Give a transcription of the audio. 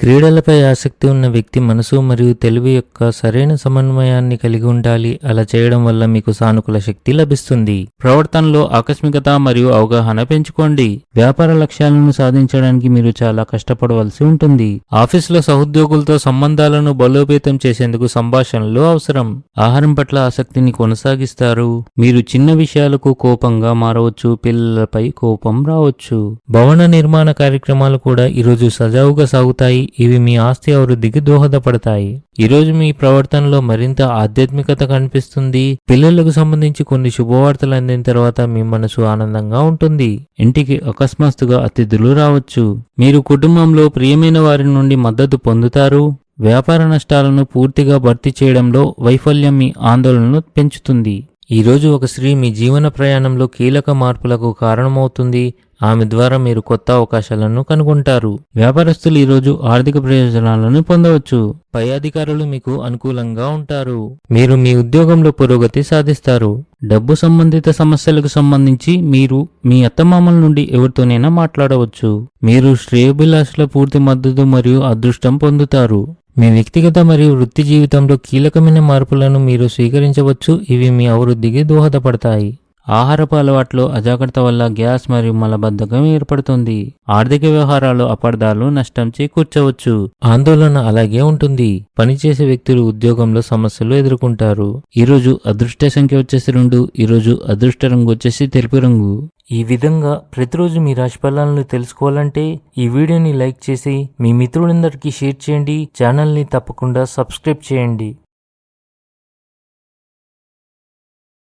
క్రీడలపై ఆసక్తి ఉన్న వ్యక్తి మనసు మరియు తెలివి యొక్క సరైన సమన్వయాన్ని కలిగి ఉండాలి. అలా చేయడం వల్ల మీకు సానుకూల శక్తి లభిస్తుంది. ప్రవర్తనలో ఆకస్మికత మరియు అవగాహన పెంచుకోండి. వ్యాపార లక్ష్యాలను సాధించడానికి మీరు చాలా కష్టపడవలసి ఉంటుంది. ఆఫీసులో సహోద్యోగులతో సంబంధాలను బలోపేతం చేసేందుకు సంభాషణలు అవసరం. ఆహారం పట్ల ఆసక్తిని కొనసాగిస్తారు. మీరు చిన్న విషయాలకు కోపంగా మారవచ్చు. పిల్లలపై కోపం రావచ్చు. భవన నిర్మాణ కార్యక్రమాలు కూడా ఈరోజు సజావుగా సాగుతాయి. ఇవి మీ ఆస్తి అభివృద్ధికి దోహదపడతాయి. ఈరోజు మీ ప్రవర్తనలో మరింత ఆధ్యాత్మికత కనిపిస్తుంది. పిల్లలకు సంబంధించి కొన్ని శుభవార్తలు అందిన తర్వాత మీ మనసు ఆనందంగా ఉంటుంది. ఇంటికి అకస్మాత్తుగా అతిథులు రావచ్చు. మీరు కుటుంబంలో ప్రియమైన వారి నుండి మద్దతు పొందుతారు. వ్యాపార నష్టాలను పూర్తిగా భర్తీ చేయడంలో వైఫల్యం మీ ఆందోళనను పెంచుతుంది. ఈరోజు ఒక స్త్రీ మీ జీవన ప్రయాణంలో కీలక మార్పులకు కారణమవుతుంది. ఆమె ద్వారా మీరు కొత్త అవకాశాలను కనుగొంటారు. వ్యాపారస్తులు ఈరోజు ఆర్థిక ప్రయోజనాలను పొందవచ్చు. పై అధికారులు మీకు అనుకూలంగా ఉంటారు. మీరు మీ ఉద్యోగంలో పురోగతి సాధిస్తారు. డబ్బు సంబంధిత సమస్యలకు సంబంధించి మీరు మీ అత్తమామల నుండి ఎవరితోనైనా మాట్లాడవచ్చు. మీరు శ్రేయభిలాషుల పూర్తి మద్దతు మరియు అదృష్టం పొందుతారు. మీ వ్యక్తిగత మరియు వృత్తి జీవితంలో కీలకమైన మార్పులను మీరు స్వీకరించవచ్చు. ఇవి మీ అభివృద్ధికి దోహదపడతాయి. ఆహారపు అలవాట్లో అజాగ్రత్త వల్ల గ్యాస్ మరియు మలబద్ధకం ఏర్పడుతుంది. ఆర్థిక వ్యవహారాలు అపార్థాలు నష్టం చేకూర్చవచ్చు. ఆందోళన అలాగే ఉంటుంది. పనిచేసే వ్యక్తులు ఉద్యోగంలో సమస్యలు ఎదుర్కొంటారు. ఈరోజు అదృష్ట సంఖ్య వచ్చేసి రెండు ఈరోజు అదృష్ట రంగు వచ్చేసి తెలుపు రంగు. ఈ విధంగా ప్రతిరోజు మీ రాశి ఫలాలను తెలుసుకోవాలంటే ఈ వీడియోని లైక్ చేసి మీ మిత్రులందరికీ షేర్ చేయండి. ఛానల్ని తప్పకుండా సబ్స్క్రైబ్ చేయండి.